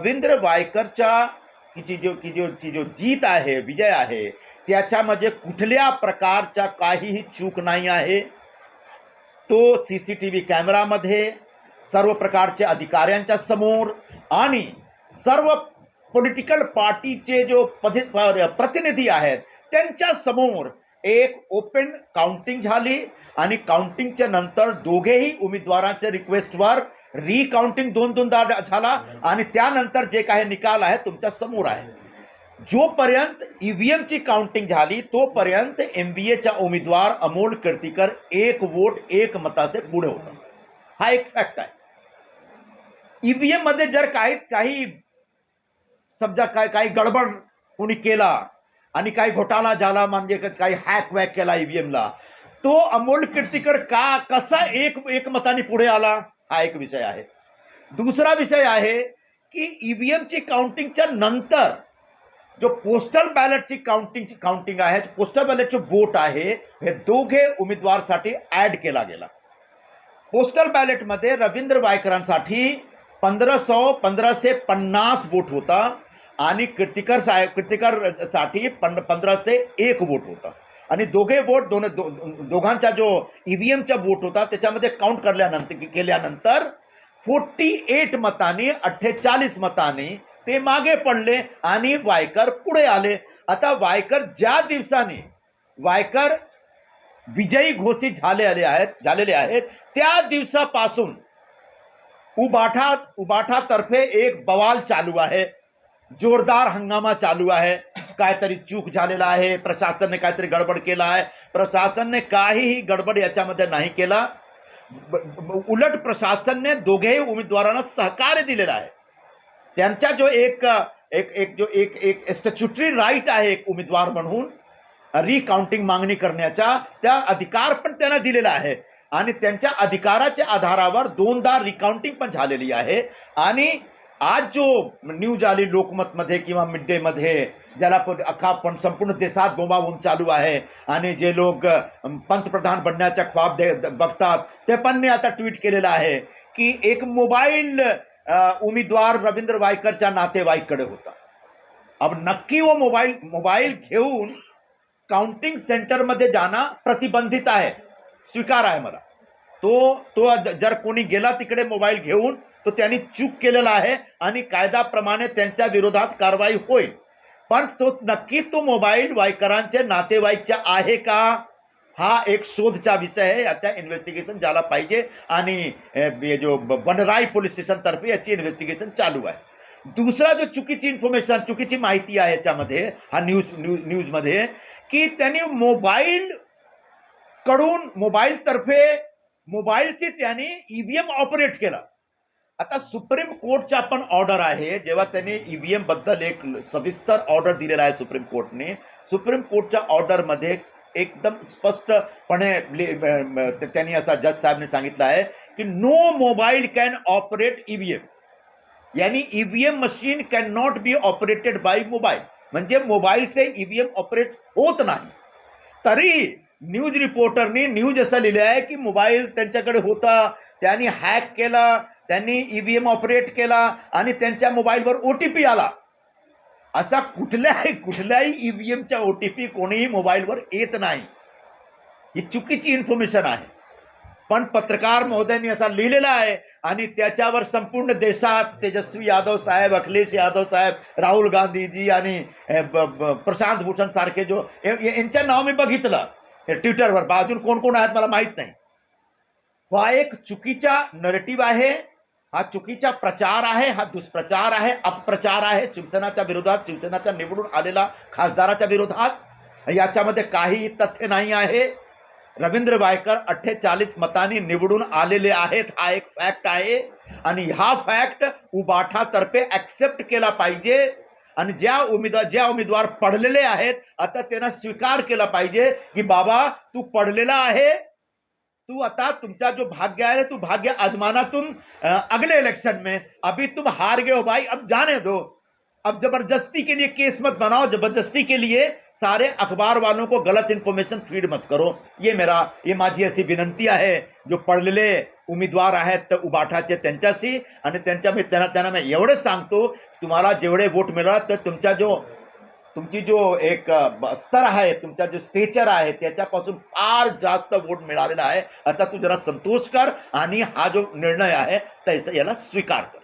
रवींद्र वायकरच्या की जो की जो की जो जीत आहे विजय आहे त्याच्यामध्ये कुठल्या प्रकारच्या काहीही चूक नाही आहे. तो सी सी टी व्ही कॅमेरामध्ये सर्व प्रकारच्या अधिकाऱ्यांच्या समोर आणि सर्व पॉलिटिकल पार्टीचे जो पधि प्रतिनिधी आहेत त्यांच्यासमोर एक ओपन काउंटिंग झाली आणि काउंटिंगच्या नंतर दोघेही उमेदवारांच्या रिक्वेस्टवर रिकाउंटिंग दोन दोनदा झाला आणि त्यानंतर जे काही निकाल आहे तुमच्यासमोर आहे. जोपर्यंत ईव्हीएमची काउंटिंग झाली तोपर्यंत एम बी एचा उमेदवार अमोल कीर्तीकर एक वोट एक मताचे पुढे होता. हा एक फॅक्ट आहे. ईव्हीएममध्ये जर काही काही समजा काय काही गडबड कोणी केला आणि काही घोटाळा झाला म्हणजे का- काही हॅक वॅक केला ईव्हीएमला तो अमोल कीर्तीकर का कसा एक एक मताने पुढे आला? हा एक विषय आहे. दुसरा विषय आहे की ईव्हीएमची काउंटिंगच्या नंतर जो पोस्टल बॅलेटची काउंटिंगची काउंटिंग आहे पोस्टल बॅलेटचे वोट आहे हे दोघे उमेदवारसाठी ॲड केला गेला. पोस्टल बॅलेटमध्ये रवींद्र वायकरांसाठी पंधराशे पंधराशे पन्नास वोट होता आणि कीर्तिकर साहेब कीर्तिकरसाठी पं पंधराशे एक वोट होता. आणि दोघे बोट दोन दो, दोघांचा जो ई व्ही एमचा होता त्याच्यामध्ये काउंट करल्यानंतर केल्यानंतर फोर्टी एट मताने अठ्ठेचाळीस मताने ते मागे पडले आणि वायकर पुढे आले. आता वायकर ज्या दिवसाने वायकर विजयी घोषित झाले आले आहेत झालेले आहेत त्या दिवसापासून उबाठा उबाठातर्फे एक बवाल चालू आहे. जोरदार हंगामा चालू आहे. काहीतरी चूक झालेला आहे. प्रशासनने काहीतरी गडबड केला आहे. प्रशासनने काहीही गडबड याच्यामध्ये नाही केला. उलट प्रशासनने दोघेही उमेदवारांना सहकार्य दिलेलं आहे. त्यांचा जो एक एक एक जो एक एक स्टॅच्युटरी राईट आहे एक उमेदवार म्हणून रिकाउंटिंग मागणी करण्याचा त्या अधिकार पण त्यांना दिलेला आहे. आणि त्यांच्या अधिकाराच्या आधारावर दोनदा रिकाउंटिंग पण झालेली आहे. आणि आज जो न्यूज आली लोकमतमध्ये किंवा मिड डेमध्ये ज्याला पण अख्खा पण संपूर्ण देशात बोंबाबोंब चालू आहे आणि जे लोक पंतप्रधान बनण्याचा ख्वाब दे बघतात ते पण मी आता ट्विट केलेलं आहे की एक मोबाईल उमेदवार रवींद्र वायकरच्या नातेवाईककडे होता. अब नक्की वो मोबाईल मोबाईल घेऊन काउंटिंग सेंटरमध्ये जाणं प्रतिबंधित आहे स्वीकार आहे मला. तो तो जर कोणी गेला तिकडे मोबाईल घेऊन तो त्यांनी चूक केलेला आहे आणि कायद्याप्रमाणे त्यांच्या विरोधात कारवाई होईल. पण तो नक्की तो मोबाईल वायकरांचे नातेवाईकच्या आहे का? हा एक शोधचा विषय आहे. याचा इन्व्हेस्टिगेशन झाला पाहिजे. आणि जो बनराई पोलीस स्टेशनतर्फे याची इन्व्हेस्टिगेशन चालू आहे. दुसरा जो चुकीची इन्फॉर्मेशन चुकीची माहिती आहे याच्यामध्ये हा न्यूज न्यूज न्यूजमध्ये की त्यांनी मोबाईल कडून मोबाईलतर्फे मोबाईलशी त्यांनी ईव्हीएम ऑपरेट केला. आता सुप्रीम कोर्टचा पण ऑर्डर आहे जेव्हा त्यांनी ईव्हीएमबद्दल एक सविस्तर ऑर्डर दिलेला आहे सुप्रीम कोर्टने. सुप्रीम कोर्टच्या ऑर्डरमध्ये एकदम स्पष्टपणे त्यांनी असा जज साहेबने सांगितलं आहे की no mobile can operate EVM यानी EVM machine can not be operated by mobile म्हणजे मोबाईलचे ईव्हीएम ऑपरेट होत नाही. तरी न्यूज रिपोर्टरनी न्यूज असं लिहिलं आहे की मोबाईल त्यांच्याकडे होता त्यांनी हॅक केला त्यांनी ईव्हीएम ऑपरेट केला आणि त्यांच्या मोबाईलवर ओ टी पी आला. असा कुठल्याही कुठल्याही ईव्हीएमच्या ओ टी पी कोणीही मोबाईलवर येत नाही. ही चुकीची इन्फॉर्मेशन आहे. पण पत्रकार महोदयांनी असा लिहिलेला आहे आणि त्याच्यावर संपूर्ण देशात तेजस्वी यादव साहेब अखिलेश यादव साहेब राहुल गांधीजी आणि ब- ब- प्रशांत भूषण सारखे जो यांच्या नाव मी बघितलं. हे ट्विटरवर बाजून कोण कोण आहेत मला माहीत नाही. हा एक चुकीचा नरेटिव्ह आहे हा चुकीचा प्रचार आहे हा दुष्प्रचार आहे अपप्रचार आहे शिवसेनाच्या विरोधात शिवसेनाच्या निवडून आलेला खासदाराच्या विरोधात. याच्यामध्ये काही तथ्य नाही आहे. रवींद्र वायकर अठ्ठेचाळीस मतांनी निवडून आलेले आहेत हा एक फॅक्ट आहे. आणि हा फॅक्ट उबाठातर्फे ॲक्सेप्ट केला पाहिजे. आणि ज्या उमेदवार ज्या उमेदवार पडलेले आहेत आता त्यांना स्वीकार केला पाहिजे की बाबा तू पडलेला आहे. तू आता तुमचा जो भाग्य है तू भाग्य आजमाना तुम अगले इलेक्शन में. अभी तुम हार गए हो भाई अब जाने दो. अब जबरदस्ती के लिए केस मत बनाओ जबरदस्ती के लिए सारे अखबार वालों को गलत इन्फॉर्मेशन फीड मत करो. ये मेरा ये माझी अशी विनंती आहे जो पडलेले उमेदवार आहेत तर उबाठाचे त्यांच्याशी आणि त्यांच्या मी त्यांना त्यांना मी एवढंच सांगतो तुम्हाला जेवढे वोट मिळाला तर तुमचा जो तुमची जो एक स्तर आहे तुमचा जो स्टेचर आहे त्याच्यापासून फार जास्त वोट मिळालेला आहे. आता तू जरा संतोष कर आणि हा जो निर्णय आहे त्याचा याला स्वीकार कर.